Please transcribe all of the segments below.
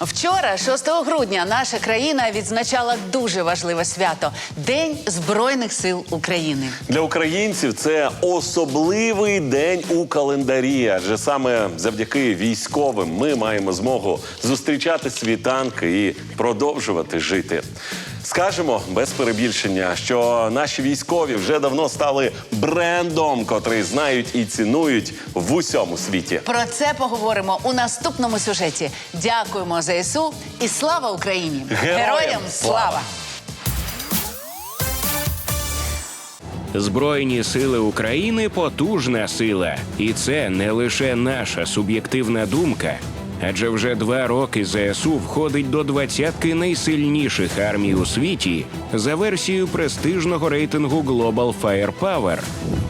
Вчора, 6 грудня, наша країна відзначала дуже важливе свято День Збройних сил України. Для українців це особливий день у календарі, адже саме завдяки військовим ми маємо змогу зустрічати світанки і продовжувати жити. Скажемо без перебільшення, що наші військові вже давно стали брендом, котрий знають і цінують в усьому світі. Про це поговоримо у наступному сюжеті. Дякуємо ЗСУ і слава Україні! Героям слава! Збройні сили України потужна сила, і це не лише наша суб'єктивна думка. Адже вже два роки ЗСУ входить до двадцятки найсильніших армій у світі за версією престижного рейтингу Global Firepower,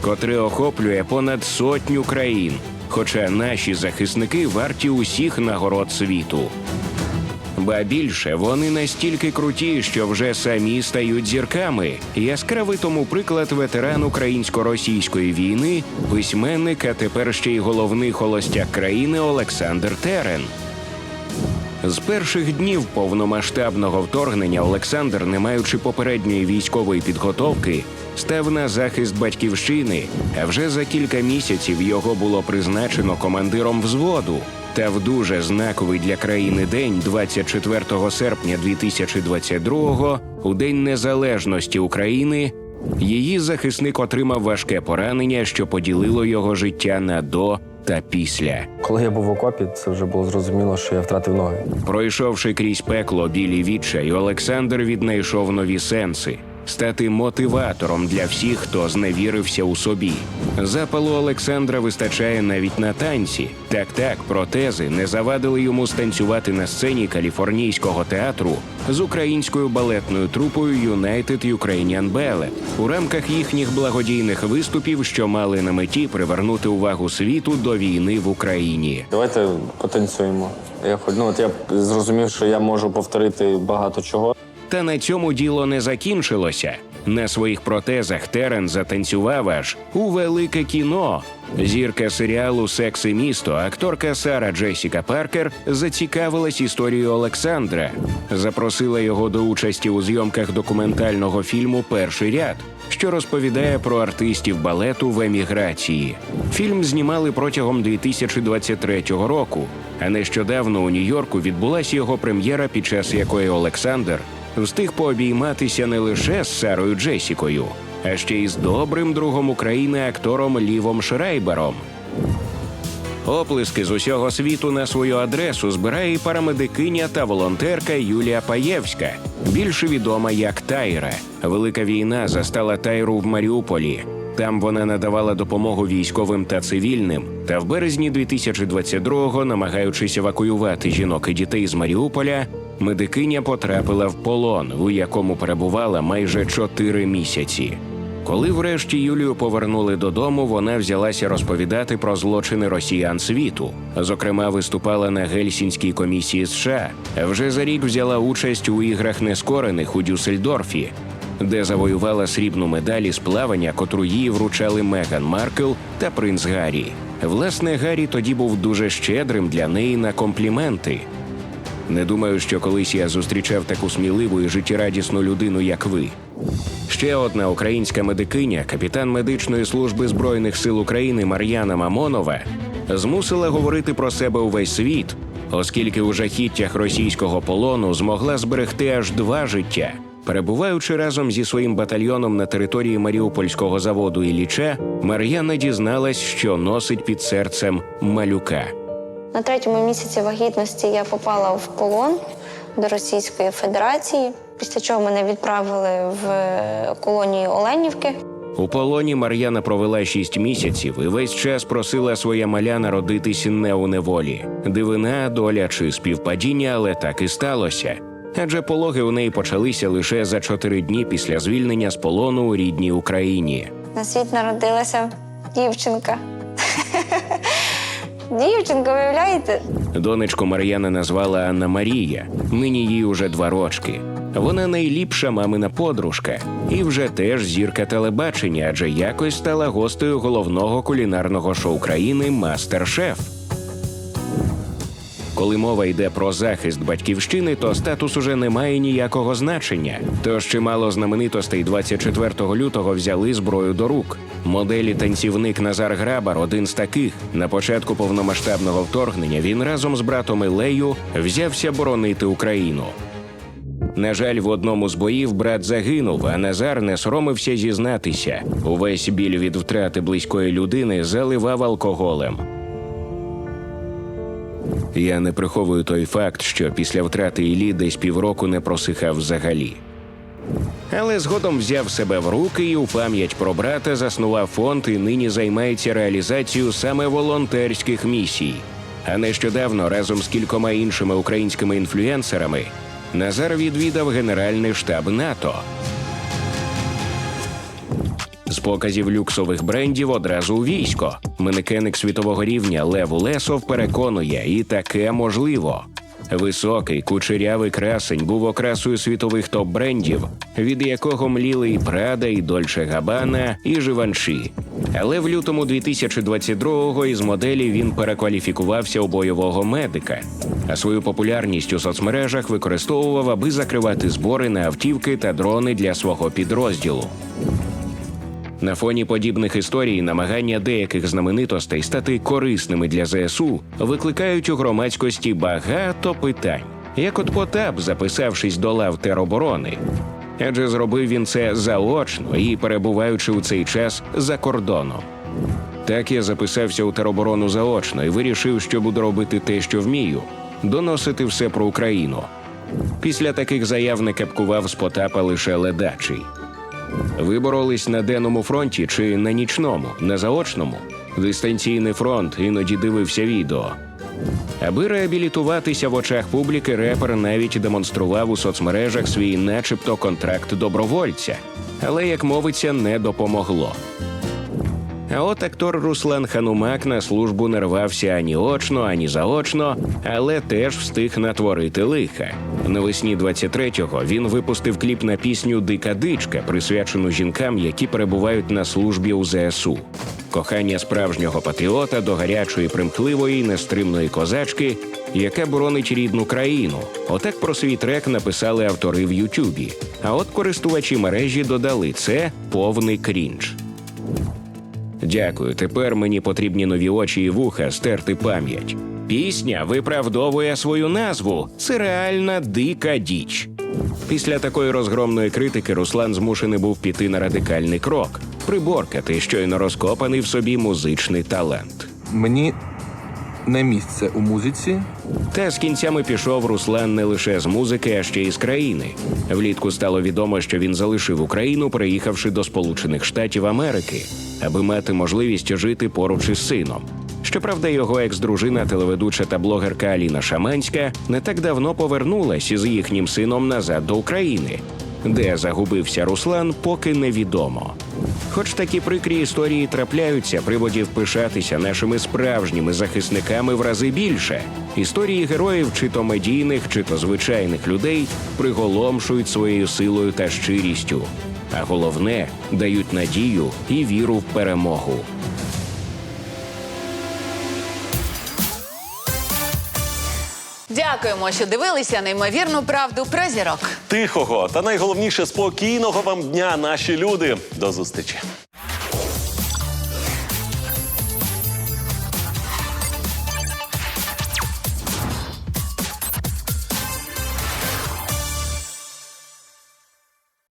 котрий охоплює понад сотню країн. Хоча наші захисники варті усіх нагород світу. Ба більше вони настільки круті, що вже самі стають зірками. Яскравий тому приклад ветеран українсько-російської війни, письменник, а тепер ще й головний холостяк країни Олександр Терен. З перших днів повномасштабного вторгнення Олександр, не маючи попередньої військової підготовки, став на захист батьківщини. А вже за кілька місяців його було призначено командиром взводу. Та в дуже знаковий для країни день, 24 серпня 2022-го, у День Незалежності України, її захисник отримав важке поранення, що поділило його життя на до та після. Коли я був в окопі, це вже було зрозуміло, що я втратив ноги. Пройшовши крізь пекло білі відчай, Олександр віднайшов нові сенси. Стати мотиватором для всіх, хто зневірився у собі. Запалу Олександра вистачає навіть на танці. Так, так, протези не завадили йому станцювати на сцені каліфорнійського театру з українською балетною трупою United Ukrainian Ballet у рамках їхніх благодійних виступів, що мали на меті привернути увагу світу до війни в Україні. Давайте потанцюємо. Я ну от я зрозумів, що я можу повторити багато чого. Та на цьому діло не закінчилося. На своїх протезах Терен затанцював аж у велике кіно. Зірка серіалу Секс і місто, акторка Сара Джесіка Паркер зацікавилась історією Олександра, запросила його до участі у зйомках документального фільму Перший ряд, що розповідає про артистів балету в еміграції. Фільм знімали протягом 2023 року. А нещодавно у Нью-Йорку відбулася його прем'єра, під час якої Олександр встиг пообійматися не лише з Сарою Джесікою, а ще й з добрим другом України актором Лівом Шрайбером. Оплески з усього світу на свою адресу збирає і парамедикиня та волонтерка Юлія Паєвська, більше відома як Тайра. Велика війна застала Тайру в Маріуполі. Там вона надавала допомогу військовим та цивільним. Та в березні 2022-го, намагаючись евакуювати жінок і дітей з Маріуполя, медикиня потрапила в полон, у якому перебувала майже чотири місяці. Коли врешті Юлію повернули додому, вона взялася розповідати про злочини росіян світу. Зокрема, виступала на Гельсінській комісії США. Вже за рік взяла участь у іграх нескорених у Дюссельдорфі, де завоювала срібну медаль із плавання, котру їй вручали Меган Маркл та принц Гаррі. Власне, Гаррі тоді був дуже щедрим для неї на компліменти. Не думаю, що колись я зустрічав таку сміливу і життєрадісну людину, як ви. Ще одна українська медикиня, капітан медичної служби збройних сил України Мар'яна Мамонова, змусила говорити про себе увесь світ, оскільки у жахіттях російського полону змогла зберегти аж два життя. Перебуваючи разом зі своїм батальйоном на території Маріупольського заводу Ілліча, Мар'яна дізналась, що носить під серцем малюка. На третьому місяці вагітності я попала в полон до Російської Федерації, після чого мене відправили в е, колонію Оленівки. У полоні Мар'яна провела шість місяців і весь час просила своя маля народитись не у неволі. Дивина, доля чи співпадіння, але так і сталося. Адже пологи у неї почалися лише за чотири дні після звільнення з полону у рідній Україні. На світ народилася дівчинка. Дівчинка, уявляєте? Донечку Мар'яна назвала Анна Марія. Нині їй уже два рочки. Вона найліпша мамина подружка і вже теж зірка телебачення, адже якось стала гостею головного кулінарного шоу країни Мастер-шеф. Коли мова йде про захист батьківщини, то статус уже не має ніякого значення. Тож чимало знаменитостей 24 лютого взяли зброю до рук. Моделі танцівник Назар Грабар один з таких. На початку повномасштабного вторгнення він разом з братом Ілею взявся боронити Україну. На жаль, в одному з боїв брат загинув, а Назар не соромився зізнатися. Увесь біль від втрати близької людини заливав алкоголем. Я не приховую той факт, що після втрати Іллі десь півроку не просихав взагалі. Але згодом взяв себе в руки і у пам'ять про брата заснував фонд і нині займається реалізацією саме волонтерських місій. А нещодавно разом з кількома іншими українськими інфлюенсерами Назар відвідав Генеральний штаб НАТО. З показів люксових брендів одразу у військо. Манекеник світового рівня Лев Лесов переконує, і таке можливо. Високий кучерявий красень був окрасою світових топ-брендів, від якого мліли і Прада, і Дольче Габана, і Живанші. Але в лютому 2022-го із моделі він перекваліфікувався у бойового медика, а свою популярність у соцмережах використовував, аби закривати збори на автівки та дрони для свого підрозділу. На фоні подібних історій намагання деяких знаменитостей стати корисними для ЗСУ викликають у громадськості багато питань. Як от Потап, записавшись до лав тероборони. Адже зробив він це заочно і перебуваючи у цей час за кордоном. Так я записався у тероборону заочно і вирішив, що буду робити те, що вмію доносити все про Україну. Після таких заяв не кепкував з Потапа лише ледачий. Ви боролись на денному фронті чи на нічному, на заочному? Дистанційний фронт іноді дивився відео. Аби реабілітуватися в очах публіки, репер навіть демонстрував у соцмережах свій, начебто, контракт добровольця, але, як мовиться, не допомогло. А от актор Руслан Ханумак на службу не рвався ані очно, ані заочно, але теж встиг натворити лиха. Навесні 23-го він випустив кліп на пісню Дика дичка, присвячену жінкам, які перебувають на службі у ЗСУ. Кохання справжнього патріота до гарячої, примхливої, нестримної козачки, яка боронить рідну країну. Отак про свій трек написали автори в Ютубі. А от користувачі мережі додали це повний крінж. Дякую. Тепер мені потрібні нові очі і вуха стерти пам'ять. Пісня виправдовує свою назву. Це реальна дика діч. Після такої розгромної критики Руслан змушений був піти на радикальний крок приборкати щойно розкопаний в собі музичний талант. Мені не місце у музиці. Та з кінцями пішов Руслан не лише з музики, а ще й з країни. Влітку стало відомо, що він залишив Україну, приїхавши до Сполучених Штатів Америки, аби мати можливість жити поруч із сином. Щоправда, його екс-дружина, телеведуча та блогерка Аліна Шаманська не так давно повернулась із їхнім сином назад до України. Де загубився Руслан, поки невідомо. Хоч такі прикрі історії трапляються, приводів пишатися нашими справжніми захисниками в рази більше. Історії героїв, чи то медійних, чи то звичайних людей, приголомшують своєю силою та щирістю. А головне дають надію і віру в перемогу. Дякуємо, що дивилися неймовірну правду про зірок. Тихого та найголовніше спокійного вам дня, наші люди. До зустрічі.